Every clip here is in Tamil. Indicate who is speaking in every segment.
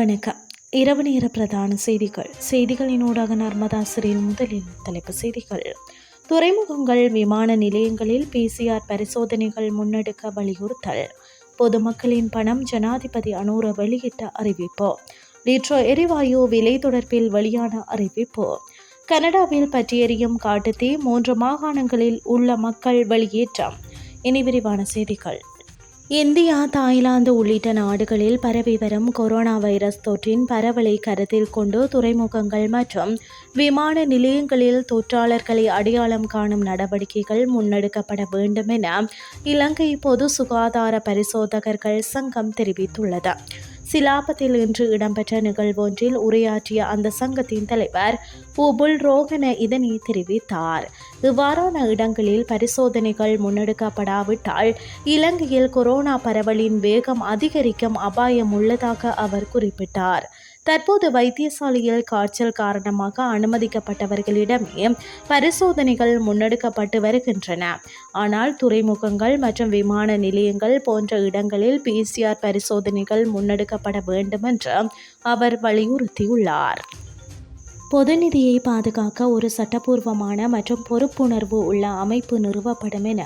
Speaker 1: வணக்கம். இரவு நேர பிரதான செய்திகள். செய்திகளினூடாக நர்மதா சிறில் முதலில் தலைப்பு செய்திகள். துறைமுகங்கள் விமான நிலையங்களில் பிசிஆர் பரிசோதனைகள் முன்னெடுக்க வலியுறுத்தல். பொதுமக்களின் பணம் ஜனாதிபதி அனூர வெளியிட்ட அறிவிப்பு. லிட்ரோ எரிவாயு விலை தொடர்பில் வெளியான அறிவிப்பு. கனடாவில் பற்றியெறியும் காட்டுத்தீ மூன்று மாகாணங்களில் உள்ள மக்கள் வெளியேற்றம். இனி விரிவான செய்திகள். இந்தியா தாய்லாந்து உள்ளிட்ட நாடுகளில் பரவி வரும் கொரோனா வைரஸ் தொற்றின் பரவலை கருத்தில் கொண்டு துறைமுகங்கள் மற்றும் விமான நிலையங்களில் தொற்றாளர்களை அடையாளம் காணும் நடவடிக்கைகள் முன்னெடுக்கப்பட வேண்டும் என இலங்கை பொது சுகாதார பரிசோதகர்கள் சங்கம் தெரிவித்துள்ளது. சிலாபத்தில் இன்று இடம்பெற்ற நிகழ்வொன்றில் உரையாற்றிய அந்த சங்கத்தின் தலைவர் புபுல் ரோகன இதனை தெரிவித்தார். இவ்வாறான இடங்களில் பரிசோதனைகள் முன்னெடுக்கப்படாவிட்டால் இலங்கையில் கொரோனா பரவலின் வேகம் அதிகரிக்கும் அபாயம் உள்ளதாக அவர் குறிப்பிட்டார். தற்போது வைத்தியசாலையில் காய்ச்சல் காரணமாக அனுமதிக்கப்பட்டவர்களிடமே பரிசோதனைகள் முன்னெடுக்கப்பட்டு வருகின்றன. ஆனால் துறைமுகங்கள் மற்றும் விமான நிலையங்கள் போன்ற இடங்களில் பிசிஆர் பரிசோதனைகள் முன்னெடுக்கப்பட வேண்டும் என்று அவர் வலியுறுத்தியுள்ளார். பொது நிதியை பாதுகாக்க ஒரு சட்டப்பூர்வமான மற்றும் பொறுப்புணர்வு உள்ள அமைப்பு நிறுவப்படும் என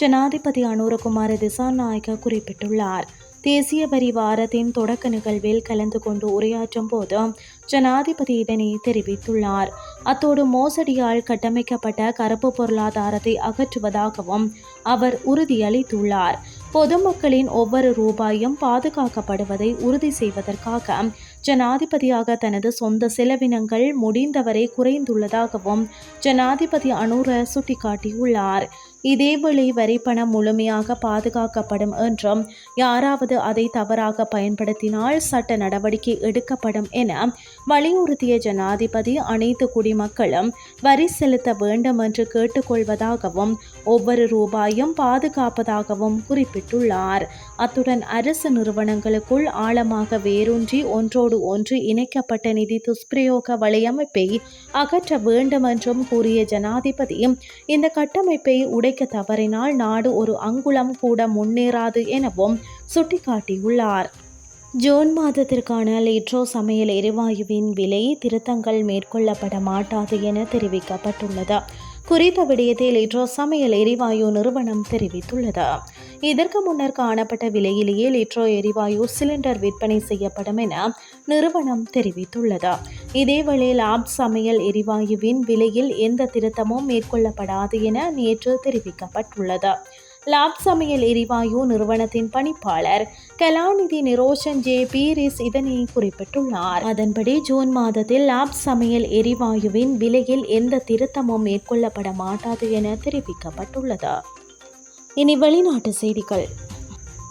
Speaker 1: ஜனாதிபதி அனுரகுமார திசாநாயக்க குறிப்பிட்டுள்ளார். தேசிய பரிவாரத்தின் தொடக்க நிகழ்வில் கலந்து கொண்டு உரையாற்றும் போது ஜனாதிபதி இதனை தெரிவித்துள்ளார். அத்தோடு மோசடியால் கட்டமைக்கப்பட்ட கருப்பு பொருளாதாரத்தை அகற்றுவதாகவும் அவர் உறுதியளித்துள்ளார். பொதுமக்களின் ஒவ்வொரு ரூபாயும் பாதுகாக்கப்படுவதை உறுதி செய்வதற்காக ஜனாதிபதியாக தனது சொந்த செலவினங்கள் முடிந்தவரை குறைந்துள்ளதாகவும் ஜனாதிபதி அனுர சுட்டிக்காட்டியுள்ளார். இதேவேளை வரிப்பணம் முழுமையாக பாதுகாக்கப்படும் என்றும் யாராவது அதை தவறாக பயன்படுத்தினால் சட்ட நடவடிக்கை எடுக்கப்படும் என வலியுறுத்திய ஜனாதிபதி அனைத்து குடிமக்களும் வரி செலுத்த வேண்டும் என்று கேட்டுக்கொள்வதாகவும் ஒவ்வொரு ரூபாயும் பாதுகாப்பதாகவும் குறிப்பிட்டுள்ளார். அத்துடன் அரசு நிறுவனங்களுக்குள் ஆழமாக வேரூன்றி ஒன்றோடு ஒன்று இணைக்கப்பட்ட நிதி துஷ்பிரயோக வலையமைப்பை அகற்ற வேண்டும் என்றும் கூறிய ஜனாதிபதி இந்த கட்டமைப்பை உடைக்க தவறினால் நாடு ஒரு அங்குளம் கூட முன்னேறாது எனவும் சுட்டிக்காட்டியுள்ளார். ஜூன் மாதத்திற்கான லிட்ரோ சமையல் எரிவாயுவின் விலை திருத்தங்கள் மேற்கொள்ளப்பட மாட்டாது என தெரிவிக்கப்பட்டுள்ளது. குறித்த விடயத்தை லிட்ரோ சமையல் எரிவாயு நிறுவனம் தெரிவித்துள்ளது. இதற்கு முன்னர் காணப்பட்ட விலையிலேயே லிட்ரோ எரிவாயு சிலிண்டர் விற்பனை செய்யப்படும் என நிறுவனம் தெரிவித்துள்ளது. இதேவேளை லாப் சமையல் எரிவாயுவின் விலையில் எந்த திருத்தமும் மேற்கொள்ளப்படாது என நேற்று தெரிவிக்கப்பட்டுள்ளது. லாப் சமையல் எரிவாயு நிறுவனத்தின் பணிப்பாளர் கலாநிதி நிரோஷன் ஜே. பீரிஸ் இதனை குறிப்பிட்டுள்ளார். அதன்படி ஜூன் மாதத்தில் லாப் சமையல் எரிவாயுவின் விலையில் எந்த திருத்தமும் மேற்கொள்ளப்பட மாட்டாது என தெரிவிக்கப்பட்டுள்ளது. இனி வெளிநாட்டு செய்திகள்.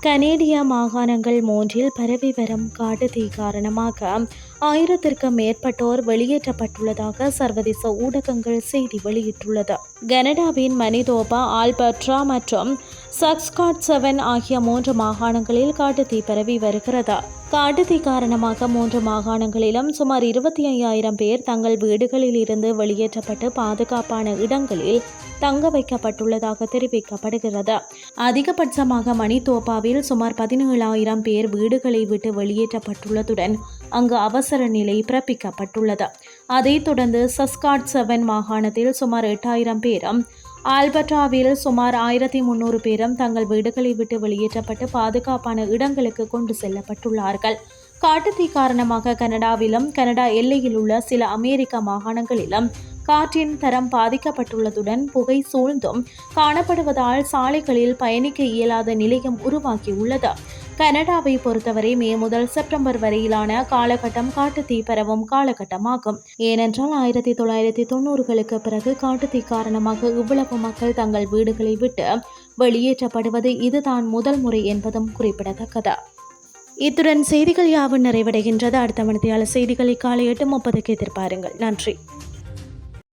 Speaker 1: கனேடிய மாகாணங்கள் மூன்றில் பரவி வரும் காட்டுத்தீ காரணமாக ஆயிரத்திற்கும் மேற்பட்டோர் வெளியேற்றப்பட்டுள்ளதாக சர்வதேச ஊடகங்கள் செய்தி வெளியிட்டுள்ளது. கனடாவின் மனிதோபா ஆல்பர்ட்ரா மற்றும் சக்ஸ்காட் செவன் ஆகிய மூன்று மாகாணங்களில் காட்டுத்தீ பரவி வருகிறது. காட்டுத்தீ காரணமாக மூன்று மாகாணங்களிலும் சுமார் இருபத்தி ஐயாயிரம் பேர் தங்கள் வீடுகளில் இருந்து வெளியேற்றப்பட்டு பாதுகாப்பான இடங்களில் தங்க வைக்கப்பட்டுள்ளதாக தெரிவிக்கப்படுகிறது. அதிகபட்சமாக மணித்தோப்பாவில் சுமார் பதினேழாயிரம் பேர் வீடுகளை விட்டு வெளியேற்றப்பட்டுள்ளதுடன் அங்கு அவசர நிலை பிறப்பிக்கப்பட்டுள்ளது. அதைத் தொடர்ந்து சஸ்காட் செவன் மாகாணத்தில் சுமார் எட்டாயிரம் பேரும் ஆல்பர்டாவில் சுமார் ஆயிரத்தி முன்னூறு பேரும் தங்கள் வீடுகளை விட்டு வெளியேற்றப்பட்டு பாதுகாப்பான இடங்களுக்கு கொண்டு செல்லப்பட்டுள்ளார்கள். காட்டுத்தீ காரணமாக கனடாவிலும் கனடா எல்லையில் உள்ள சில அமெரிக்க மாகாணங்களிலும் காற்றின் தரம் பாதிக்கப்பட்டுள்ளதுடன் புகை சூழ்ந்தும் காணப்படுவதால் சாலைகளில் பயணிக்க இயலாத நிலையம் உருவாகியுள்ளது. கனடாவை பொறுத்தவரை மே முதல் செப்டம்பர் வரையிலான காலகட்டம் காட்டுத்தீ பரவும் காலகட்டமாகும். ஏனென்றால் ஆயிரத்தி தொள்ளாயிரத்தி தொண்ணூறுகளுக்கு பிறகு காட்டுத்தீ காரணமாக இவ்வளவு மக்கள் தங்கள் வீடுகளை விட்டு வெளியேற்றப்படுவது இதுதான் முதல் முறை என்பதும் குறிப்பிடத்தக்கது. இத்துடன் செய்திகள் யாவும் நிறைவடைகின்றது. அடுத்த மணித்தியால செய்திகளை காலை எட்டு முப்பதுக்கு எதிர்பாருங்கள். நன்றி.